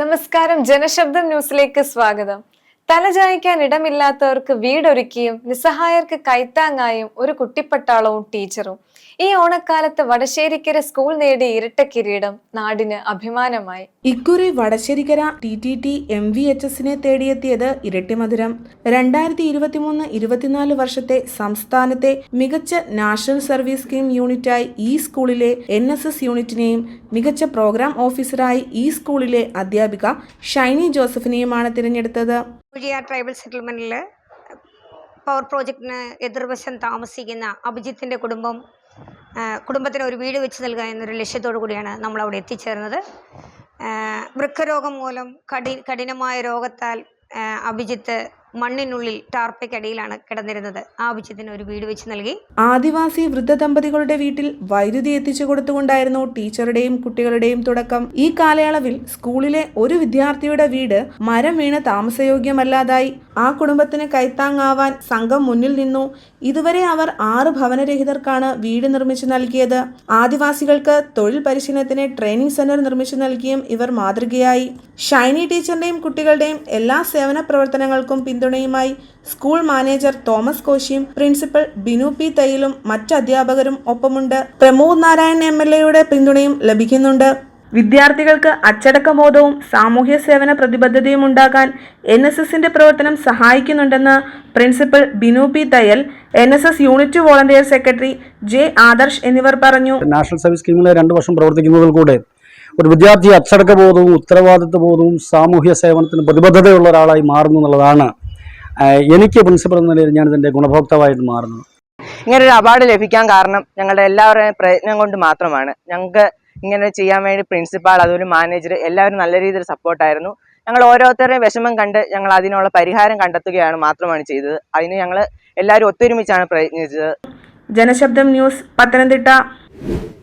നമസ്കാരം. ജനശബ്ദം ന്യൂസിലേക്ക് സ്വാഗതം. തലചായ്ക്കാൻ ഇടമില്ലാത്തവർക്ക് വീടൊരുക്കിയും നിസ്സഹായർക്ക് കൈത്താങ്ങായും ഒരു കുട്ടിപ്പട്ടാളവും ടീച്ചറും. ഈ ഓണക്കാലത്ത് വടശ്ശേരിക്കര സ്കൂൾ നേടിയ ഇരട്ട കിരീടം നാടിന് അഭിമാനമായി. ഇക്കുറി Vadasserikara T T T M V H എസിനെ തേടിയെത്തിയത് ഇരട്ടിമധുരം രണ്ടായിരത്തി ഇരുപത്തിമൂന്ന് ഇരുപത്തിനാല് വർഷത്തെ സംസ്ഥാനത്തെ മികച്ച നാഷണൽ സർവീസ് സ്കീം യൂണിറ്റായി ഈ സ്കൂളിലെ എൻ എസ് എസ് യൂണിറ്റിനെയും മികച്ച പ്രോഗ്രാം ഓഫീസറായി ഈ സ്കൂളിലെ അധ്യാപിക ഷൈനി ജോസഫിനെയുമാണ് തിരഞ്ഞെടുത്തത്. കുഴിയാർ ട്രൈബൽ സെറ്റിൽമെന്റിൽ പവർ പ്രോജക്റ്റിന് എതിർവശം താമസിക്കുന്ന അഭിജിത്തിന്റെ കുടുംബം കുടുംബത്തിന് ഒരു വീട് വെച്ച് നൽകുക എന്നൊരു ലക്ഷ്യത്തോടു കൂടിയാണ് നമ്മൾ അവിടെ എത്തിച്ചേർന്നത്. വൃക്കരോഗം മൂലം കഠിനമായ രോഗത്താൽ അഭിജിത്ത് മണ്ണിനുള്ളിൽ ടാർപ്പയ്ക്കടിയിലാണ് കിടന്നിരുന്നത്. ആവശ്യത്തിന് ഒരു വീട് വെച്ച് നൽകി. ആദിവാസി വൃദ്ധ ദമ്പതികളുടെ വീട്ടിൽ വൈദ്യുതി എത്തിച്ചു കൊടുത്തുകൊണ്ടായിരുന്നു ടീച്ചറുടെയും കുട്ടികളുടെയും തുടക്കം. ഈ കാലയളവിൽ സ്കൂളിലെ ഒരു വിദ്യാർത്ഥിയുടെ വീട് മരം വീണ് താമസയോഗ്യമല്ലാതായി. ആ കുടുംബത്തിന് കൈത്താങ്ങാവാൻ സംഘം മുന്നിൽ നിന്നു. ഇതുവരെ അവർ ആറ് ഭവനരഹിതർക്കാണ് വീട് നിർമ്മിച്ചു നൽകിയത്. ആദിവാസികൾക്ക് തൊഴിൽ പരിശീലനത്തിന് ട്രെയിനിങ് സെന്റർ നിർമ്മിച്ചു നൽകിയും ഇവർ മാതൃകയായി. ഷൈനി ടീച്ചറിന്റെയും കുട്ടികളുടെയും എല്ലാ സേവന പ്രവർത്തനങ്ങൾക്കും പിന്തുണയുമായി സ്കൂൾ മാനേജർ തോമസ് കോശിയും പ്രിൻസിപ്പൽ ബിനു പി തയ്യിലും മറ്റ് അധ്യാപകരും ഒപ്പമുണ്ട്. പ്രമോദ് നാരായൺ എം എൽ എയുടെ പിന്തുണയും ലഭിക്കുന്നുണ്ട്. വിദ്യാർത്ഥികൾക്ക് അച്ചടക്കബോധവും സാമൂഹ്യ സേവന പ്രതിബദ്ധതയും ഉണ്ടാക്കാൻ എൻ എസ് എസിന്റെ പ്രവർത്തനം സഹായിക്കുന്നുണ്ടെന്ന് principal Binu P Thayyil N S S unit volunteer secretary J Adarsh എന്നിവർ പറഞ്ഞു. നാഷണൽ സർവീസ് സ്കീമിൽ രണ്ട് വർഷം പ്രവർത്തിക്കുന്നതിൽ കൂടെ ഒരു വിദ്യാർത്ഥി അച്ചടക്ക ബോധവും ഉത്തരവാദിത്വ ബോധവും സാമൂഹ്യ സേവനത്തിന് പ്രതിബദ്ധതയുള്ള ഒരാളായി മാറുന്നു എന്നുള്ളതാണ്. എനിക്ക് പ്രിൻസിപ്പൽ എന്ന നിലയിൽ ഞാൻ ഇതിന്റെ ഗുണഭോക്താവായിട്ട് മാറുന്നത് ഇങ്ങനെ ഒരു അവാർഡ് ലഭിക്കാൻ കാരണം ഞങ്ങളുടെ എല്ലാവരുടെയും പ്രയത്നം കൊണ്ട് മാത്രമാണ്. ഞങ്ങൾക്ക് ഇങ്ങനെ ചെയ്യാൻ വേണ്ടി പ്രിൻസിപ്പാൾ അതൊരു മാനേജർ എല്ലാവരും നല്ല രീതിയിൽ സപ്പോർട്ടായിരുന്നു ഞങ്ങൾ ഓരോരുത്തരുടെയും വിഷമം കണ്ട് ഞങ്ങൾ അതിനുള്ള പരിഹാരം കണ്ടെത്തുകയാണ് മാത്രമാണ് ചെയ്തത്. അതിന് ഞങ്ങൾ എല്ലാവരും ഒത്തൊരുമിച്ചാണ് പ്രയത്നിച്ചത്. ജനശബ്ദം ന്യൂസ് പത്തനംതിട്ട.